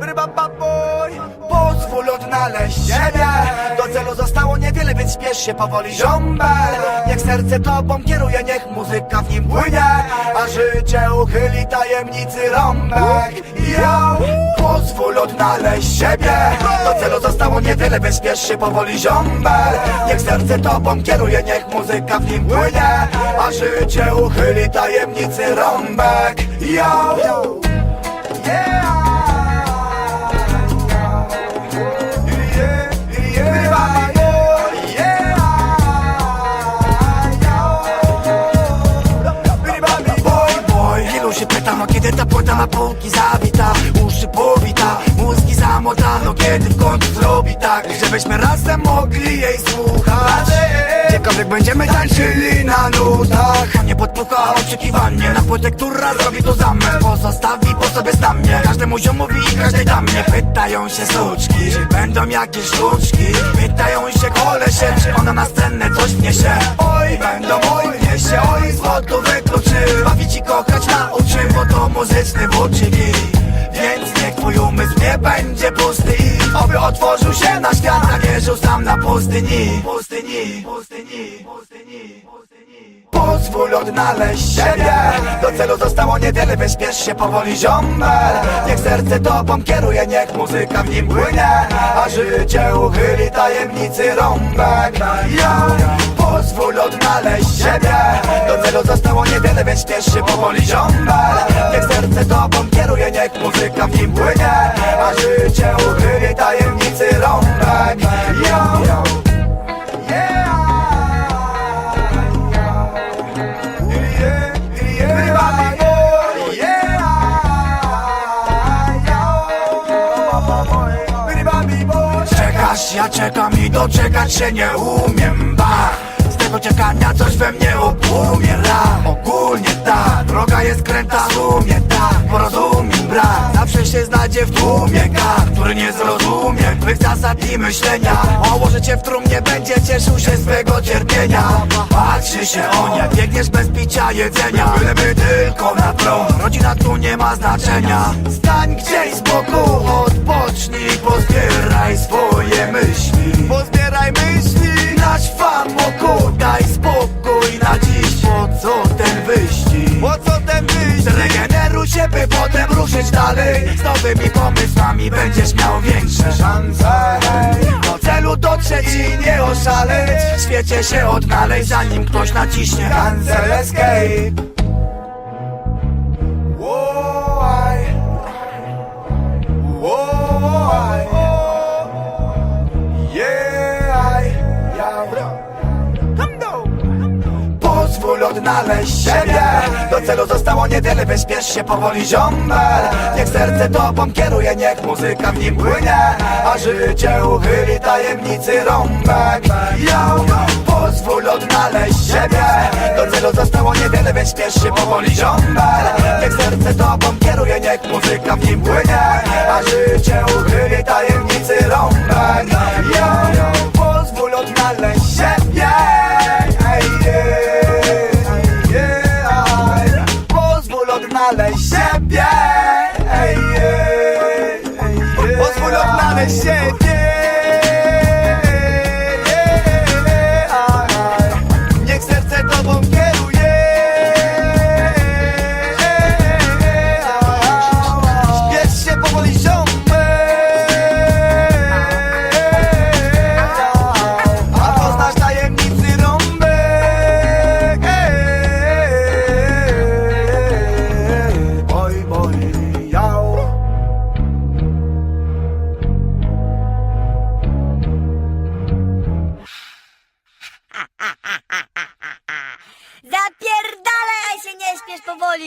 Ryba Pozwól odnaleźć siebie. Do celu zostało niewiele, więc śpiesz się powoli ziąbel Niech serce tobą kieruje, niech muzyka w nim płynie. A życie uchyli tajemnicy rąbek. Yo! Pozwól odnaleźć siebie. Do celu zostało niewiele, więc śpiesz się powoli ziąbel Niech serce tobą kieruje, niech muzyka w nim płynie. A życie uchyli tajemnicy rąbek. Yo! Się pyta, no kiedy ta płyta na półki zawita? Uszy powita, mózgi zamotano, kiedy w końcu zrobi tak Żebyśmy razem mogli jej słuchać. Gdziekolwiek będziemy tańczyli na nutach Podpucha oczekiwanie na płytę, która zrobi to zamę Pozostawi po sobie znamie Każdemu ziomowi i każdej damie. Pytają się suczki, czy będą jakieś sztuczki? Pytają się kolesie, czy ona na scenę coś wniesie. Oj, będą, oj, wniesie, oj, złoto wykluczy Bawić i kochać nauczy, bo to muzyczny włóczyki więc niech twój umysł nie będzie pusty i Oby otworzył się na świat, a nie sam na Pustyni, pustyni, Pozwól odnaleźć siebie. Do celu zostało niewiele, więc śpiesz się powoli ziombel Niech serce tobą kieruje, niech muzyka w nim płynie. A życie uchyli tajemnicy rąbek. Yo, pozwól odnaleźć siebie. Do celu zostało niewiele, więc śpiesz się powoli ziombel Niech serce tobą kieruje, niech muzyka w nim płynie. A życie Ja czekam i doczekać się nie umiem Ba, z tego czekania coś we mnie obumiera Ogólnie tak, droga jest kręta, sumie tak Porozumiem brak, zawsze się znajdzie w tłumie gad Który nie zrozumie twych zasad i myślenia. Ołoży cię w trumnie, będzie cieszył się swego cierpienia. Patrzy się on, jak biegniesz bez picia jedzenia. Byleby tylko na tron, rodzina tu nie ma znaczenia. Stań gdzieś z boku, odpocznij, pozbieraj swoje myśli. Pozbieraj myśli, nasz fan wokół, daj spokój na dziś. Po co ten wyścig? Po co ten wyścig? Zregeneruj się, by potem ruszyć dalej. Z nowymi pomysłami będziesz miał większe szanse. Do celu dotrzeć i nie oszaleć. W świecie się odnaleźć, zanim ktoś naciśnie Cancel escape odnaleźć siebie. Do celu zostało niewiele, więc śpiesz się powoli ziombel Niech serce tobą kieruje, niech muzyka w nim płynie A życie uchyli tajemnicy rąbek. Yo, pozwól odnaleźć siebie. Do celu zostało niewiele, więc śpiesz się powoli ziombel Niech serce tobą kieruje, niech muzyka w nim płynie A życie uchyli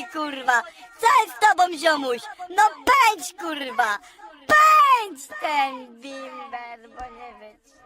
powoli, kurwa! Co jest z tobą, ziomuś? No pędź, kurwa! Pędź ten bimber, bo nie wytrzymam.